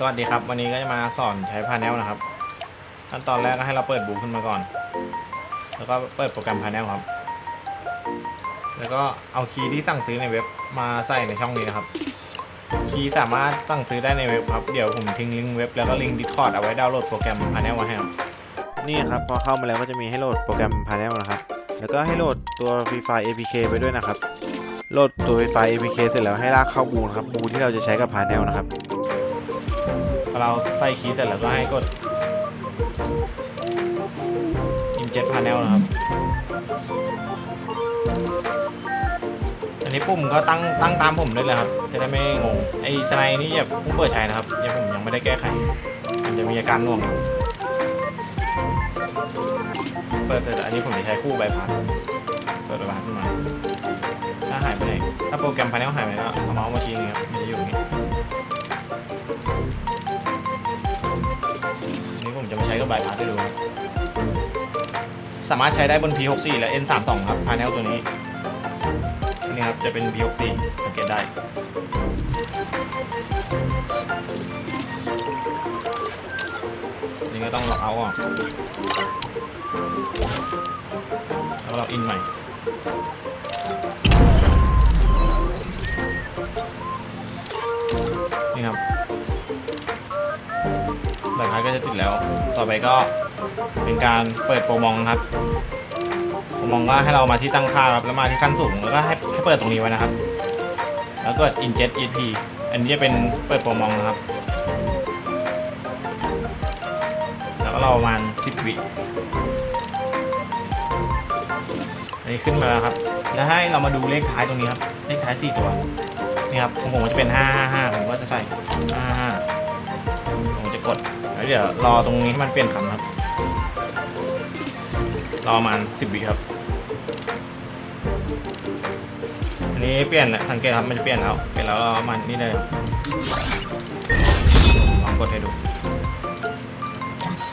สวัสดีครับ วันนี้ก็จะมาสอนใช้พา n นลนะครับ ขั้นตอนแรกก็ให้เราเปิดบูขึ้นมาก่อน แล้วก็เปิดโปรแกรมพา n นลครับ แล้วก็เอาคีย์ที่สั่งซื้อในเว็บมาใส่ในช่องนี้นะครับ คีย์สามารถสั่งซื้อได้ในเว็บครับ เดี๋ยวผมทิ้งลิงก์เว็บแล้วก็ลิงก์ดิสคอร์ดเอาไว้ดาวน์โหลดโปรแกรมพา n นลมาให้ครับนี่ครับพอเข้ามาแล้วก็จะมีให้โหลดโปรแกรมพา n นลนะครับ แล้วก็ให้โหลดตัว Free Fire APK ไปด้วยนะครับ โหลดตัว Free Fire APK เสร็จแล้วให้ลากเข้าบูนครับบูนที่เราจะใช้กับพา n นลนะครับ เราใส่คีย์เสร็จแล้วก็ให้กด Injet panel นะครับ อันนี้ปุ่มก็ตั้งตั้งตามผมด้เลยครับ จะได้ไม่งง ไอ้สไนด์นี่อย่าเพิ่งเปิดใช้นะครับยังผมยังไม่ได้แก้ไข มันจะมีอาการหน่วงเปิดเสร็จอันนี้ผมจะใช้คู่ใบพัดเปิดใบพัดขึ้นมาถ้าหายไปไหนถ้าโปรแกรม panel หายไปก็เอาเมาส์มาชี้อย่างเงี้ยครับ นี้ผมาใช้กับใบพัดให้ดูครับสามารถใช้ได้บน P64 และ N32 ครับพา n นลตัวนี้นนี้ครับจะเป็น P64 สังเกตได้นี่ก็ต้องล็อกเอาออกแล้วเราอินใหม่นี่ครับ ใบพัดก็จะติดแล้ว ต่อไปก็เป็นการเปิดโปรมองครับโปรมองก็ให้เรามาที่ตั้งค่าครับแล้วมาที่ขั้นสูงแล้วก็ให้ให้เปิดตรงนี้ไว้นะครับ แล้วก็ inject ep อันนี้จะเป็นเปิดโปรมองนะครับ แล้วก็รอประมาณ10วิอันนี้ขึ้นมาแล้วครับ แล้วให้เรามาดูเลขท้ายตรงนี้ครับ เลขท้าย 4 ตัว นี่ครับของผมจะเป็น 555 ผมก็จะใส่ 55 ผมจะกดแล้วเดี๋ยวรอตรงนี้ให้มันเปลี่ยนคำครับ รอประมาณสิบวิครับ อันนี้เปลี่ยนแล้วสังเกตครับมันจะเปลี่ยนแล้วเปลี่ยนแล้วรอประมันนี่เลยลองกดให้ดู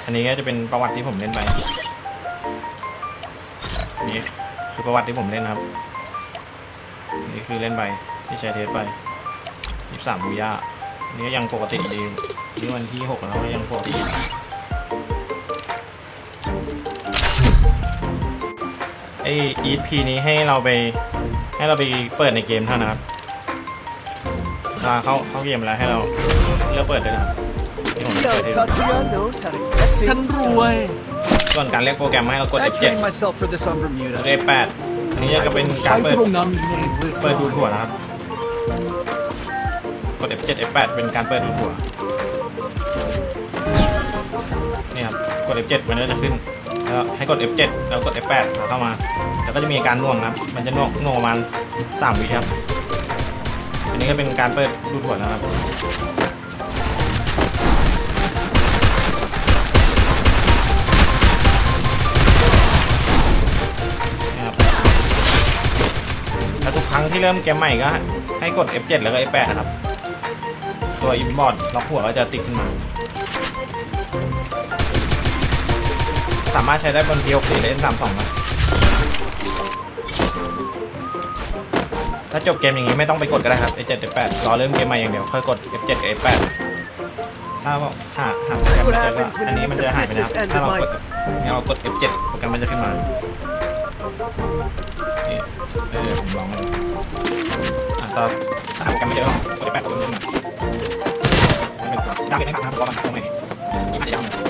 อันนี้ก็จะเป็นประวัติที่ผมเล่นไปอันนี้คือประวัติที่ผมเล่นครับ นี่คือเล่นไปที่ใช้เทสไป 23บูย่าอันนี้ก็ยังปกติดี นี่วันที่6แล้วก็ยังปกติไอ ESP นี้ให้เราไป ให้เราไปเปิดในเกมเท่านั้นครับเวลาเข้าเข้าเกมแล้วให้เราเลือกเปิดเลยนะครับนี่ผมจะเปิดให้ดู Tatsuya knows how to get ฉัน things ร done. วยส่วนการเรียกโปรแกรมให้เรากด I F7 trained myself for this on Bermuda. กด F8 อันนี้จะเป็นการใช้เปิดตรงนั้นเปิดดูถั่วนะครับ กด F7 F8 เป็นการเปิดดูถั่ว นี่ครับกด F7 มันก็จะขึ้นแล้วให้กด F7 แล้วกด F8 แล้วเข้ามา แล้วก็จะมีอาการน่วงนะครับมันจะน่วงน่วงประมาณ3วิครับอันนี้ก็เป็นการเปิดดูถั่วนะครับนะครับแล้วทุกครั้งที่เริ่มเกมใหม่ก็ให้กด F7 แล้วก็ F8 นะครับ ตัวอินบอร์ดล็อกหัวก็จะติดขึ้นมา สามารถใช้ได้บน P64 และ N32 นะถ้าจบเกมอย่างนี้ไม่ต้องไปกดก็ได้ครับ F7 F8 รอเริ่มเกมใหม่อย่างเดียวค่อยกด F7 กับ F8 ถ้าว่าหาหาโปรแกรมไม่เจออันนี้มันจะหายไปนะครับถ้าเรากดเนี่ยเรากด F7 โปรแกรมมันจะขึ้นมานี่เออผมลองมาอะตอนถ้าหาโปรแกรมไม่เจอกด F8 กดตรงนี้มาไม่เป็นดังเป็นไม่ผ่านนะครับเพราะมันตรงไหน yang.